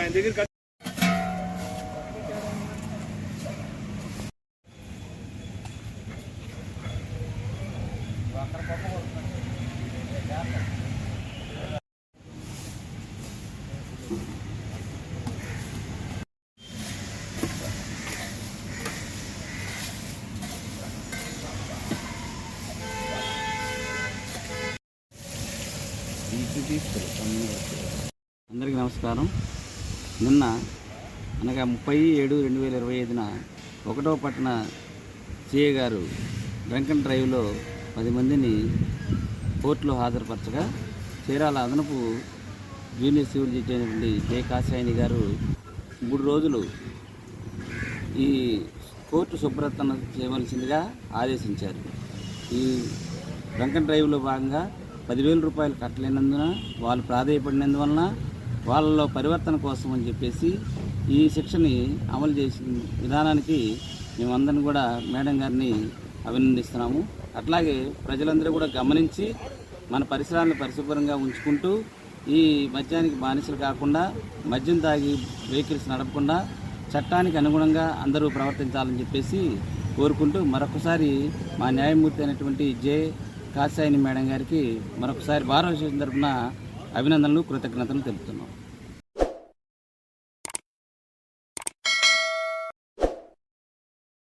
ఆయన దగ్గర అందరికీ నమస్కారం. నిన్న అనగా ముప్పై ఏడు రెండు వేల ఇరవై ఐదున ఒకటో పట్టణ సిఏ గారు డ్రంకన్ డ్రైవ్లో పది మందిని కోర్టులో హాజరుపరచగా చీరాల అదనపు జూనియర్ సివిల్ జడ్జి అయినటువంటి కె కాశాయిని గారు మూడు రోజులు ఈ కోర్టు శుభ్రతను చేయవలసిందిగా ఆదేశించారు. ఈ డ్రంకన్ డ్రైవ్లో భాగంగా పదివేల రూపాయలు కట్టలేనందున వాళ్ళు ప్రాధాయపడినందువలన వాళ్ళలో పరివర్తన కోసం అని చెప్పేసి ఈ శిక్షని అమలు చేసిన విధానానికి మేమందరం కూడా మేడం గారిని అభినందిస్తున్నాము. అట్లాగే ప్రజలందరూ కూడా గమనించి మన పరిసరాలను పరిశుభ్రంగా ఉంచుకుంటూ ఈ మద్యానికి బానిసలు కాకుండా మద్యం తాగి వెహికల్స్ నడపకుండా చట్టానికి అనుగుణంగా అందరూ ప్రవర్తించాలని చెప్పేసి కోరుకుంటూ మరొకసారి మా న్యాయమూర్తి అయినటువంటి జే కాశాయిని మేడం గారికి మరొకసారి భారత తరఫున అభినందనలు కృతజ్ఞతలు తెలుపుతున్నాం.